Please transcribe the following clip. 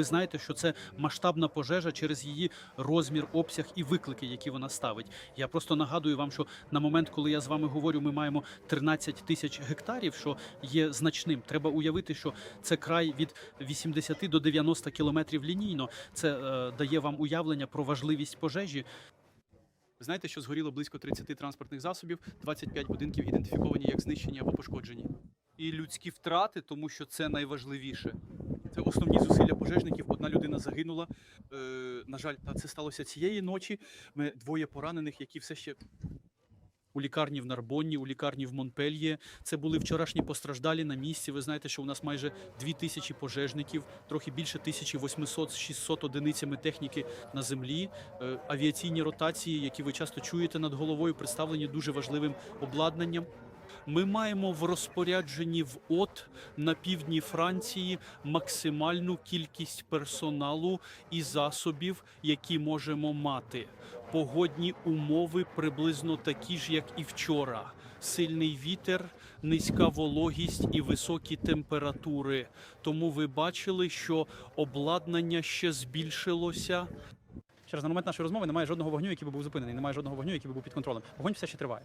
Ви знаєте, що це масштабна пожежа через її розмір, обсяг і виклики, які вона ставить. Я просто нагадую вам, що на момент, коли я з вами говорю, ми маємо 13 тисяч гектарів, що є значним. Треба уявити, що це край від 80 до 90 кілометрів лінійно. Це е, дає вам уявлення про важливість пожежі. Ви знаєте, що згоріло близько 30 транспортних засобів, 25 будинків ідентифіковані як знищені або пошкоджені. І людські втрати, тому що це найважливіше. Це основні зусилля пожежників. Одна людина загинула. Е, на жаль, та це сталося цієї ночі. Ми двоє поранених, які все ще. У лікарні в Нарбонні, у лікарні в Монпельє. Це були вчорашні постраждалі на місці. Ви знаєте, що у нас майже дві тисячі пожежників, трохи більше 1800-600 одиницями техніки на землі. Е, Авіаційні ротації, які ви часто чуєте над головою, представлені дуже важливим обладнанням. Ми маємо в розпорядженні в ОТ на півдні Франції максимальну кількість персоналу і засобів, які можемо мати. Погодні умови приблизно такі ж, як і вчора. Сильний вітер, низька вологість і високі температури. Тому ви бачили, що обладнання ще збільшилося. Через на момент нашої розмови немає жодного вогню, який би був зупинений, немає жодного вогню, який би був під контролем. Вогонь все ще триває.